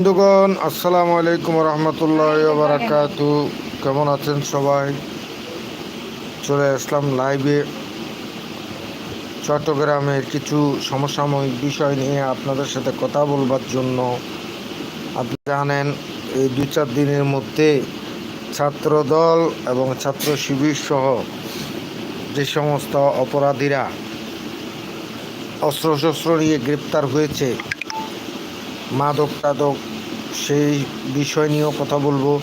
বন্ধুগণ, আসসালামু আলাইকুম রহমতুল্লাহ বারাকাতু কেমন আছেন সবাই? চলে আসলাম লাইভে চট্টগ্রামের কিছু সমসাময়িক বিষয় নিয়ে আপনাদের সাথে কথা বলবার জন্য। আপনি জানেন, এই দু চার দিনের মধ্যে ছাত্রদল এবং ছাত্র শিবির সহ যে সমস্ত অপরাধীরা অস্ত্রশস্ত্র নিয়ে গ্রেপ্তার হয়েছে মাদক টাদক সেই বিষয় নিয়েও কথা বলব।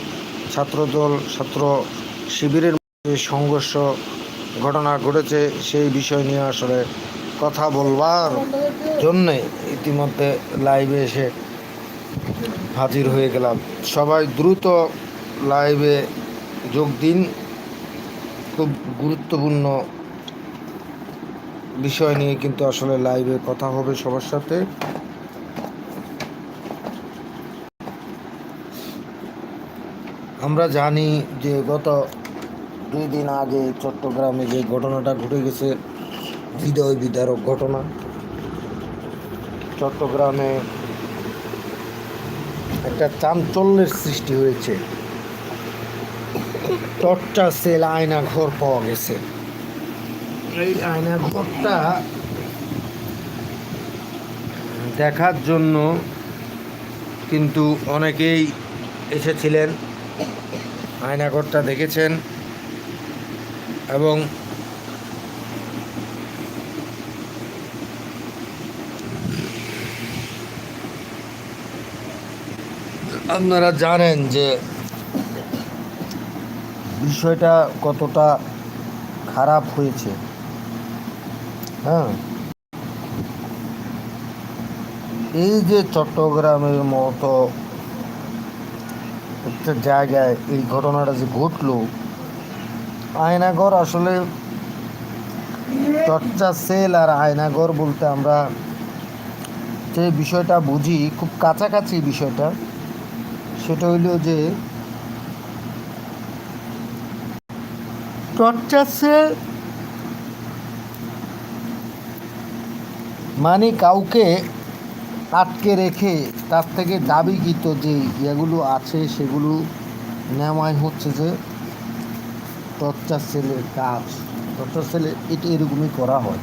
ছাত্রদল, ছাত্র শিবিরের মধ্যে সংঘর্ষ ঘটনা ঘটেছে, সেই বিষয় নিয়ে আসলে কথা বলবার জন্যে ইতিমধ্যে লাইভে এসে হাজির হয়ে গেলাম। সবাই দ্রুত লাইভে যোগ দিন। খুব গুরুত্বপূর্ণ বিষয় নিয়ে কিন্তু আসলে লাইভে কথা হবে সবার সাথে। আমরা জানি যে গত দুই দিন আগে চট্টগ্রামে যে ঘটনাটা ঘটে গেছে হৃদয় বিদারক ঘটনা। চট্টগ্রামে একটা চাঞ্চল্যের সৃষ্টি হয়েছে। টর্চা সেল আয়না ঘর পাওয়া গেছে। এই আয়না ঘরটা দেখার জন্য কিন্তু অনেকেই এসেছিলেন। আয়নাঘরটা দেখেছেন এবং আপনারা জানেন যে বিষয়টা কতটা খারাপ হয়েছে। হ্যাঁ? এই যে চট্টগ্রামের মতো একটা জায়গায় এই ঘটনাটা যে ঘটলো, আয়নাগর আসলে চর্চা সেল আর আয়নাগর বলতে আমরা যে বিষয়টা বুঝি, খুব কাছাকাছি বিষয়টা, সেটা হইল যে টর্চার সেল মানে কাউকে আটকে রেখে তার থেকে দাবিকৃত যে ইয়েগুলো আছে সেগুলো নেওয়াই হচ্ছে যে টর্চার সেলের কাজ। টর্চার সেলে এটা এরকমই করা হয়।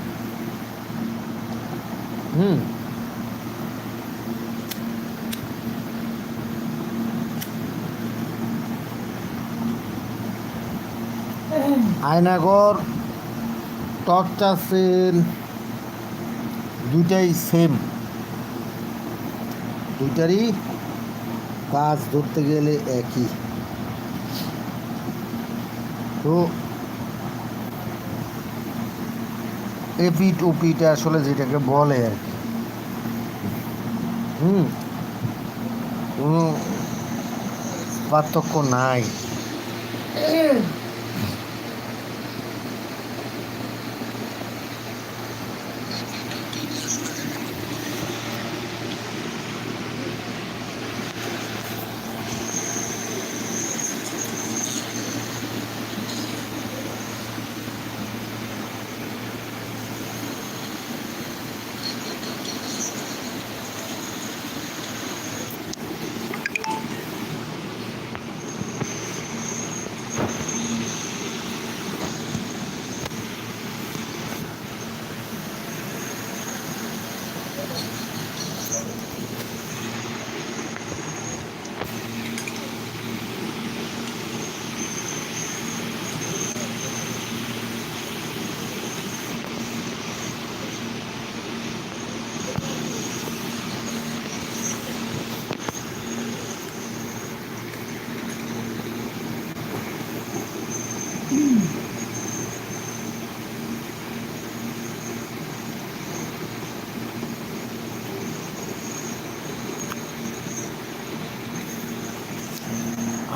হুম। আয়নাগর টর্চার সেল দুইটাই সেম দুইটারই কাজ ধরতে গেলে একই। তো এপিট ওপিট আসলে যেটাকে বলে আর কি। হুম? কোনো পার্থক্য নাই।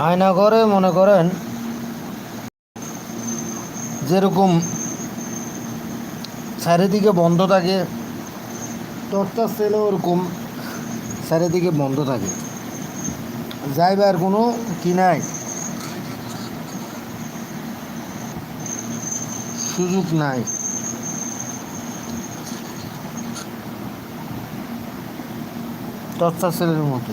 আয়নাঘরে মনে করেন যেরকম চারিদিকে বন্ধ থাকে টর্চার সেলও ওরকম চারিদিকে বন্ধ থাকে। যাইবার কোনো কি নাই? সুযোগ নাই। টর্চার সেলের মতো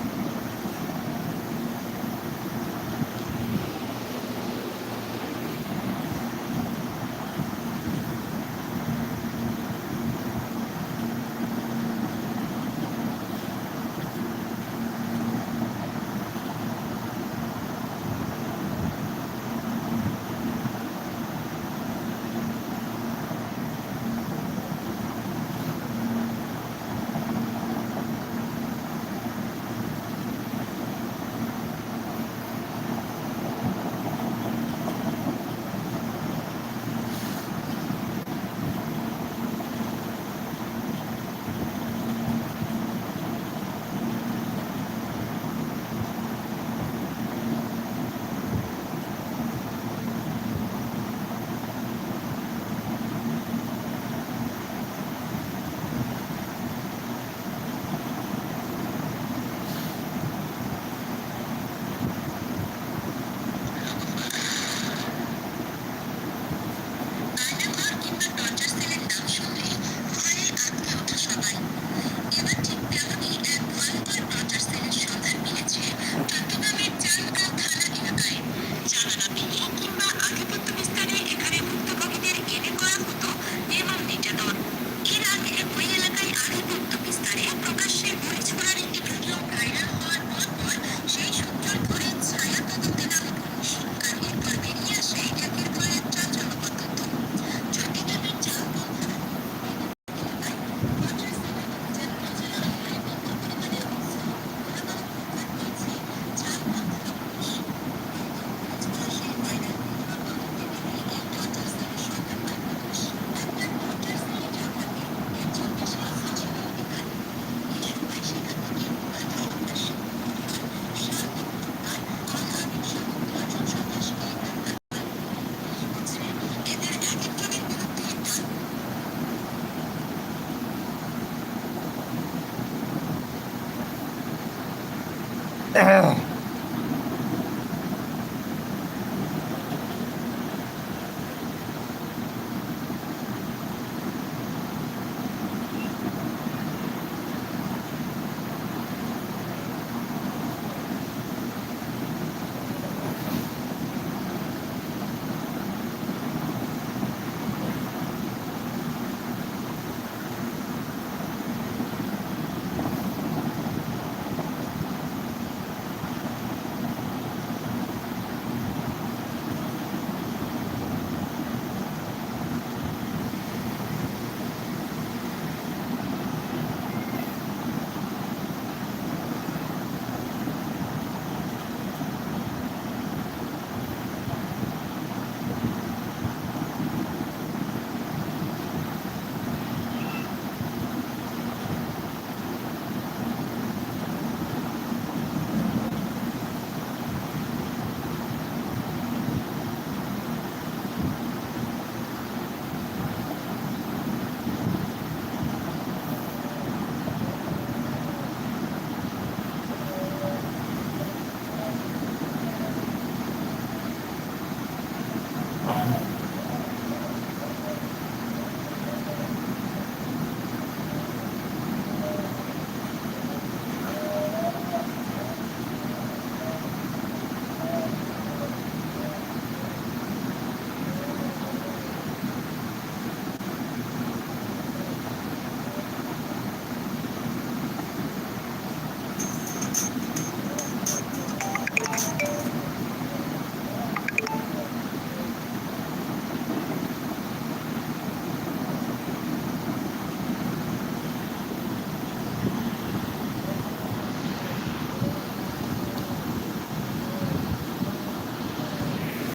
Ah.